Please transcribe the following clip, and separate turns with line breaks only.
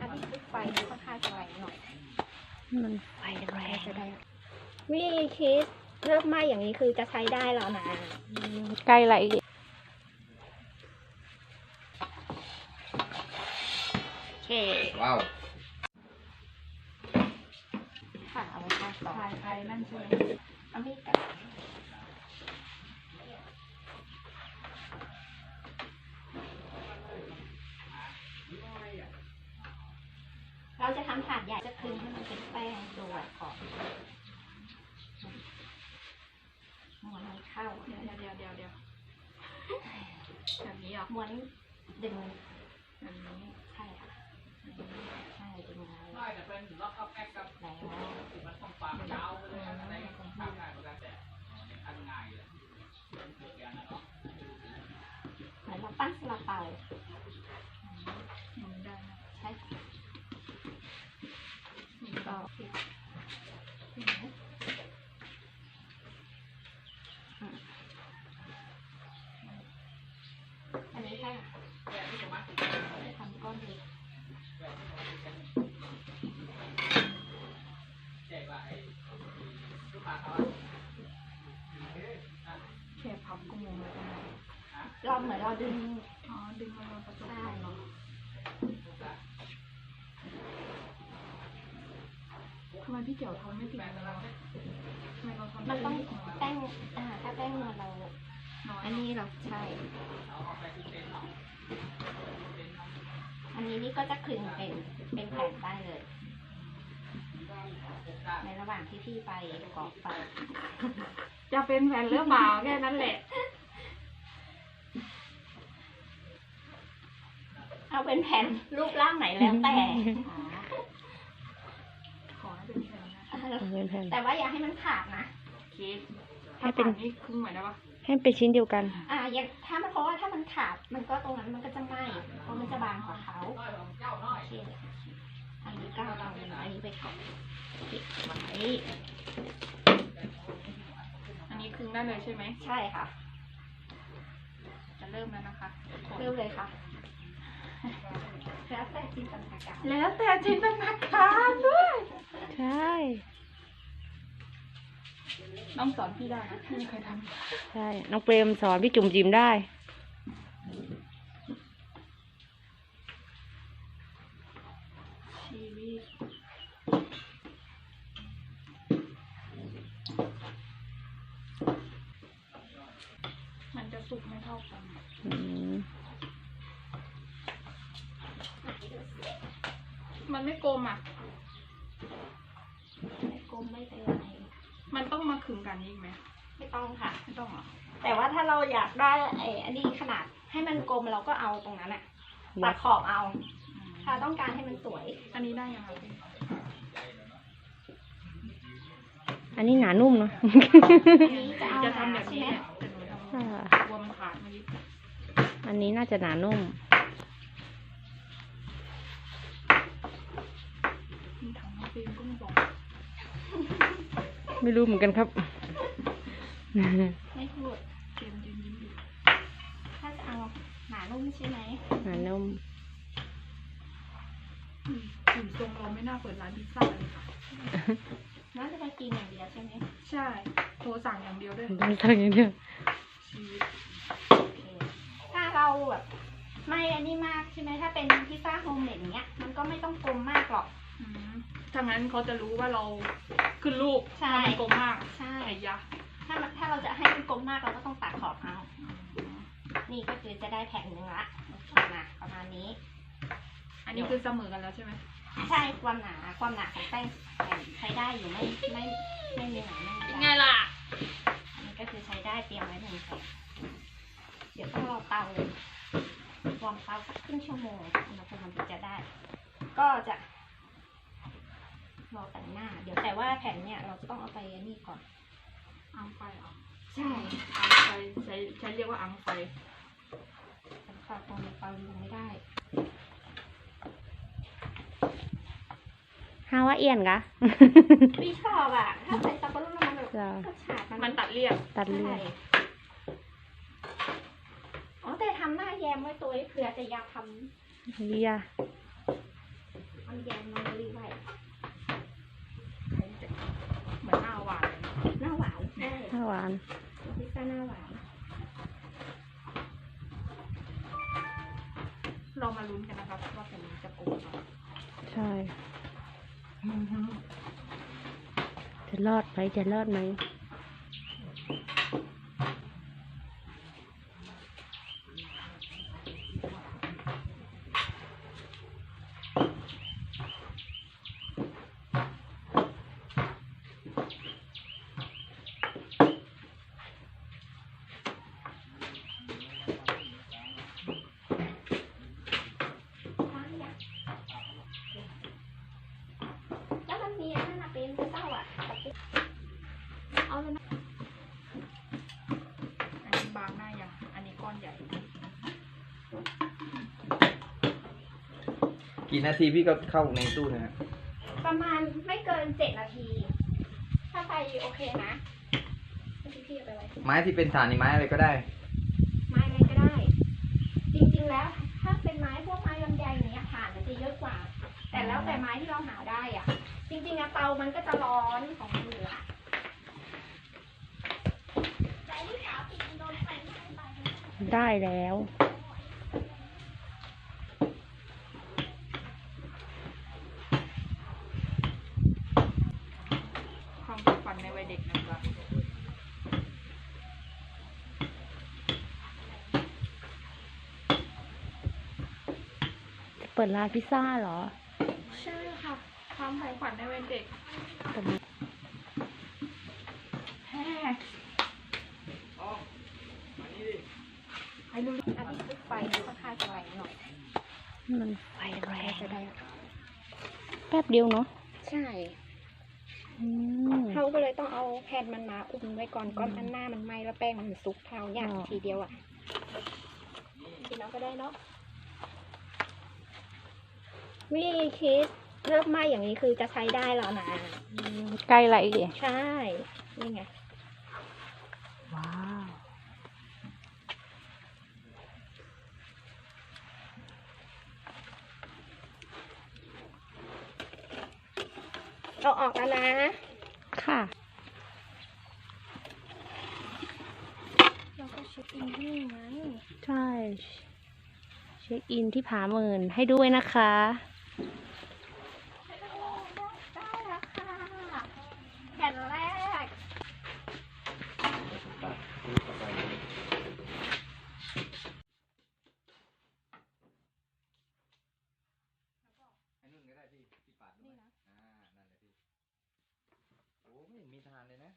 อันนี้คือไฟค่อนข้างจะแรงหน่อย
มันไฟแรง
จะได้วิธีคิดเริ่มไหม้อย่างนี้คือจะใช้ได้แล้วนะ
ใกล้ไหล
โอเค
ว้าว
ค่ะเอาไว้ข้างต่อ
ถ่ายไปนั่นใช่ไหม
เอามีดกัด เราจะทำถาดใหญ่จะคลึงให้มันเป็นแป้งตัวก่อนม้วนให้เข้า
เดี๋ยวเดี๋ยวเดี๋ยวเดี๋ยวแบบนี้เหรอ
ม้วนดึง
แบบนี้
ใช่ค่ะใช่ดึงเอาแล้ว
ได้แต่เป็นล็อกเข้าแพ็กกับมันต้องปากยาวไปเลยอะไรก็ต้องทำได้เหมือนกันแต่ทำง่ายเลยเกิดอย่างนั้นเนาะ
เหมือนเราปั้นซาลาเปา
นี่ก็
ก็ปิดเห็นไหมอืมอันนี้ค่ะทำก้อนเล็ก
แค่พับก็งงแล้วกัน
เราเหมือนเราดึง
อ๋อ ดึงมาลงประตู
ได้เนาะ
ทำไมพี่เกี่ยวทำไม่ติดเลยวะทำไมเราทำ
มันต้อง
ได้
แป้งอ่าถ้าแป้งนวลเรา
น้อย
อันนี้เราใช่ อันนี้นี่ก็จะคลึงเป็นเป็นแผ่นได้เลย ในระหว่างที่พี่ไปกรอกไฟ
จะเป็นแฟนหรือเปล่าแค่นั้นแหละ
เอาเป็นแผ่นรูปร่างไหนแล้วแต่
นนะ
เป็นแผ่น
แต่ว่าอย่าให้มันขาดนะ
โอเคถ้าเป็นนี่ครึ่งเหมือนได้ปะ
ให้เป็นชิ้นเดียวกัน
อ่าอย่างถ้ามันเพราะว่าถ้ามันขาดมันก็ตรงนั้นมันก็จะไหม้เพราะมันจะบางกว่าเขาโอเคอันนี้ก็เอาอันนี้ไปก่อนปิดไว้
อันนี้ครึ่งได้เลยใช่ไหม
ใช่ค่ะ
จะเริ่มแล้วนะคะ
เริ่มเลยค่ะ แล้วแต่จินตนาการ
แล้วแต่จินตนาการด้วย
ใช่
ต้องสอนพี่ได้นะพี่ไม่เคยท
ใช่ น้องเปรมสอนพี่จุ๋มจิมได้ำ
ชีวิตมันจะสุกไม่เท่ากัน
อืม
มันไม่กลมอะ
ไม่กลมไม่เป็นไร
มันต้องมาขึงกันอีกไหม
ไม่ต้องค่ะ
ไม่ต้องเหรอ
แต่ว่าถ้าเราอยากได้ไอ้อันนี้ขนาดให้มันกลมเราก็เอาตรงนั้นอะตัดขอบเอา
อืม
ถ้าต้องการให้มันสวย
อันนี้ได้ยังไงพี่
อันนี้หนานุ่มเนาะ
อันนี้จะเอา
จะทำแบบ
ใช่
นี้
ไหม
แหละแต่หนูทำ
อ่า
กลัวมันขาดเมื่อกี้
อันนี้น่าจะหนานุ่ม
มีถังน้ำฟิล์มก็ไม่บอก
ไม่รู้เหมือนกันครับ
ไม่พูด
เกมยืนยิ้มอยู่
ถ้าจะเอาหนานุ่มใช่ไหม
หนานุ่ม
อืมกลุ่มทรงเราไม่น่าเปิดร้านพิซซ่าเลยค่ะ
น่าจะไปกินอย่างเดียวใช่ไหม
ใช่โทรสั่งอย่างเดียวด้วย
ต้องทำอย่างเดียว
ชีวิต
โอเคถ้าเราแบบไม่อันนี้มากใช่ไหมถ้าเป็นพิซซ่าโฮมเมดอย่างเงี้ย มันก็ไม่ต้องกลมมากหรอก
อืม ถ้างั้นเขาจะรู้ว่าเราขึ้นรูป
ใช่
ถ้ามันกลมมาก
ใช่
ไอ้ยะ
ถ้ามันถ้าเราจะให้มันกลมมากเราก็ต้องตัดขอบเอา นี่ก็คือจะได้แผ่นหนึ่งละมาประมาณนี้
อันนี้คือเสมอกันแล้วใช่ไหม
ใช่ความหนาความหนาของแป้งแผ่นใช้ได้อยู่ไม่ไม่ไม่มีหนาไม่มี
เป็น
บาง
ไงล่ะ
อันนี้ก็คือใช้ได้เตรียมไว้หนึ่งแผ่นเดี๋ยวต้องรอเตาวอร์มเตาสักครึ่งชั่วโมงอุณหภูมิมันถึงจะได้ ก็จะ รอแต่งหน้า เดี๋ยวแต่ว่าแผ่นเนี่ยเราจะต้องเอาไปอันนี่ก่อน
อังไฟเหรอ
ใช่
อังไฟใช้ใช้เรียกว่าอังไฟ
แต่ฝาตรงนี้เตายังไม่ได้
ฮาวาเอียนกะ
พี่ชอบอะ ถ้าใส่สับปะรดมันแบบ
จ้ะ
รสชาติ
มั
มันน
ตัดเลี่ยน
ตัดเลือ
ใช่
ด
อ๋อแต่ทำหน้าแยมไว้ตัวเผื่อจะอยากท
เลียำ
ทำแยมมันรีไว้
เหมือนหน้าหวานเลย
หน้าหวานใช่
ถ้า หวาน
พิซซ่าหน้าหวาน
เรามาลุ้นกันนะครับว่าเป็นจะโกงไหม
ใช่ จะรอดไหมจะรอดไหม
ล้างอย่างแล้วมันมีอันนั้นนะเป็นพิซซ่าอะกับพิซ
เอาเลยนะอันนี้บางหน้ายังอันนี้ก้อนใหญ่
กี่นาทีพี่ก็เข้าในตู้นะฮะ
ประมาณไม่เกินเจ็ดนาที ถ้าไฟโอเคนะพี่พี่เอาไปไว้
ไม้ที่เป็นฐานนี่ไม้อะไรก็ได้
ไม้อะไรก็ได้ จริงๆแล้วถ้าเป็นไม้พวกไม้ลำไยอย่างเงี้ยถ่านมันจะเยอะกว่า แต่แล้วแต่ไม้ที่เราหาได้อะ จริงๆอะเตามันก็จะร้อนของมันอยู่ละแต่ที่ขาวติดโดนไฟไหม้ไป
ได้แล้ว
ความฝันใน วัยเด็กนะครับ
จะเปิดร้านพิซซ่าเหรอ
ใช่ค่ะความของขวัญในวัยเด็ก
เปิด
แฮ่ให้รู้
อันนี้คือไฟมันค่อนข้างจะแรงหน่อย
มันไฟแรง
จะได้
แป๊บเดียวเนาะ
ใช่
อืม
เขาก็เลยต้องเอาแผ่นมันมาอุ้มไว้ก่อนก้อนอันหน้ามันไหม้แล้วแป้งมันซุกเท้ายาก
อ๋อ
ทีเดียวอะกินน้องก็ได้เนาะวิคิดเริ่มไหม้อย่างนี้คือจะใช้ได้แล้วนะ
ใกล้ละอีก
ใช่ นี่ไง
ว้าว
เอาออกแล้วนะ
ค่ะ
เราก็เช็คอินที่นี่ไง
ใช่ เช็คอินที่ผาหมื่นให้ด้วยนะคะ
ทานเลยนะ